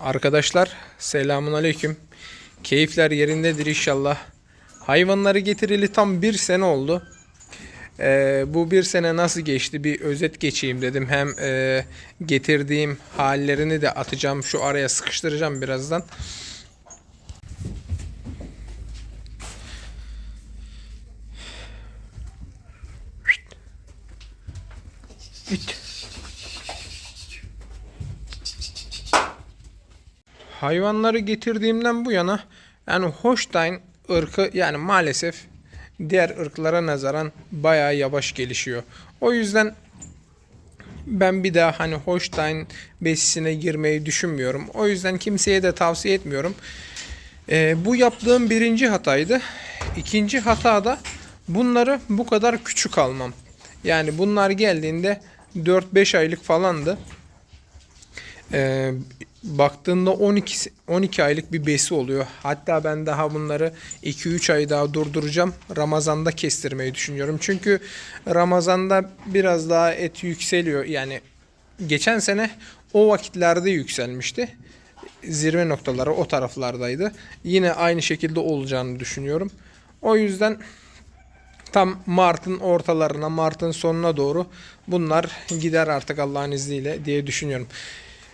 Arkadaşlar selamun aleyküm. Keyifler yerindedir inşallah. Hayvanları getirili tam bir sene oldu. Ee, bu bir sene nasıl geçti bir özet geçeyim dedim. Hem e, getirdiğim hallerini de atacağım. Şu araya sıkıştıracağım birazdan. İt. Hayvanları getirdiğimden bu yana yani Holstein ırkı yani maalesef diğer ırklara nazaran bayağı yavaş gelişiyor. O yüzden ben bir daha hani Holstein besisine girmeyi düşünmüyorum. O yüzden kimseye de tavsiye etmiyorum. Ee, bu yaptığım birinci hataydı. İkinci hata da bunları bu kadar küçük almam. Yani bunlar geldiğinde 4-5 aylık falandı. Ee, baktığında 12 12 aylık bir besi oluyor. Hatta ben daha bunları 2-3 ay daha durduracağım. Ramazanda kestirmeyi düşünüyorum. Çünkü Ramazanda biraz daha et yükseliyor. Yani geçen sene o vakitlerde yükselmişti. Zirve noktaları o taraflardaydı. Yine aynı şekilde olacağını düşünüyorum. O yüzden tam Mart'ın ortalarına, Mart'ın sonuna doğru bunlar gider artık Allah'ın izniyle diye düşünüyorum.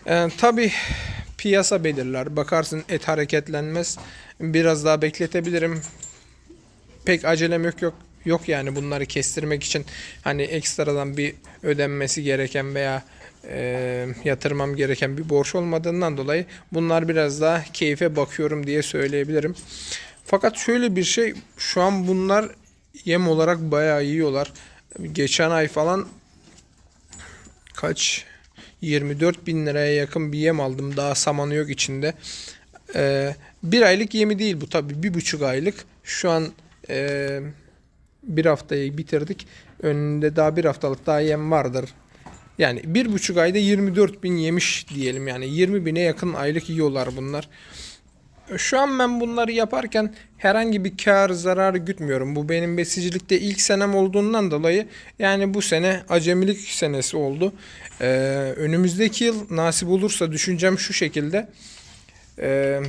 Ee, Tabi piyasa belirler. Bakarsın et hareketlenmez. Biraz daha bekletebilirim. Pek acelem yok yok yok yani bunları kestirmek için hani ekstradan bir ödenmesi gereken veya e, yatırmam gereken bir borç olmadığından dolayı bunlar biraz daha keyfe bakıyorum diye söyleyebilirim. Fakat şöyle bir şey şu an bunlar yem olarak bayağı yiyorlar. Geçen ay falan kaç 24 bin liraya yakın bir yem aldım. Daha samanı yok içinde. Ee, bir aylık yemi değil bu tabi. Bir buçuk aylık. Şu an e, bir haftayı bitirdik. Önünde daha bir haftalık daha yem vardır. Yani bir buçuk ayda 24 bin yemiş diyelim. Yani 20 bine yakın aylık yiyorlar bunlar. Şu an ben bunları yaparken herhangi bir kar zarar gütmüyorum. Bu benim besicilikte ilk senem olduğundan dolayı yani bu sene acemilik senesi oldu. Ee, önümüzdeki yıl nasip olursa düşüncem şu şekilde. Ee,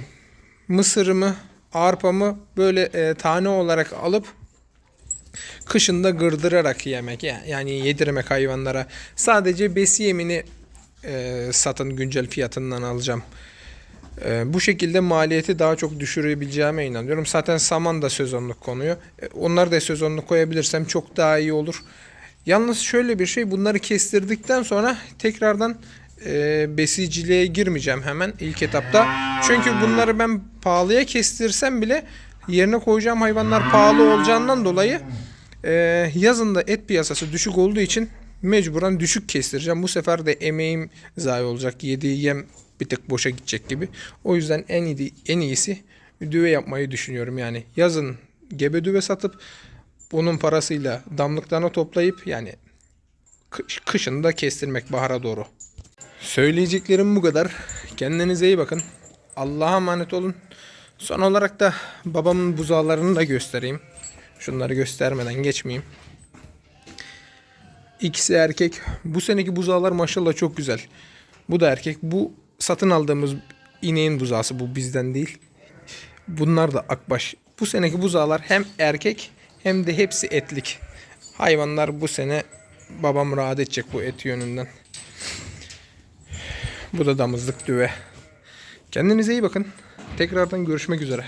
mısırımı, arpamı böyle e, tane olarak alıp kışında gırdırarak yemek yani yedirmek hayvanlara. Sadece besi yemini e, satın güncel fiyatından alacağım. Ee, bu şekilde maliyeti daha çok düşürebileceğime inanıyorum. Zaten saman da sezonluk konuyor. Ee, onları da sezonluk koyabilirsem çok daha iyi olur. Yalnız şöyle bir şey bunları kestirdikten sonra tekrardan e, besiciliğe girmeyeceğim hemen ilk etapta. Çünkü bunları ben pahalıya kestirsem bile yerine koyacağım hayvanlar pahalı olacağından dolayı e, yazın da et piyasası düşük olduğu için mecburen düşük kestireceğim. Bu sefer de emeğim zayi olacak. Yediği yem bir tık boşa gidecek gibi. O yüzden en iyi en iyisi düve yapmayı düşünüyorum. Yani yazın gebe düve satıp bunun parasıyla damlıklarını toplayıp yani kış, kışın da kestirmek bahara doğru. Söyleyeceklerim bu kadar. Kendinize iyi bakın. Allah'a emanet olun. Son olarak da babamın buzağlarını da göstereyim. Şunları göstermeden geçmeyeyim. İkisi erkek. Bu seneki buzağlar maşallah çok güzel. Bu da erkek. Bu satın aldığımız ineğin buzağısı bu bizden değil. Bunlar da akbaş. Bu seneki buzağlar hem erkek hem de hepsi etlik. Hayvanlar bu sene babam rahat edecek bu et yönünden. Bu da damızlık düve. Kendinize iyi bakın. Tekrardan görüşmek üzere.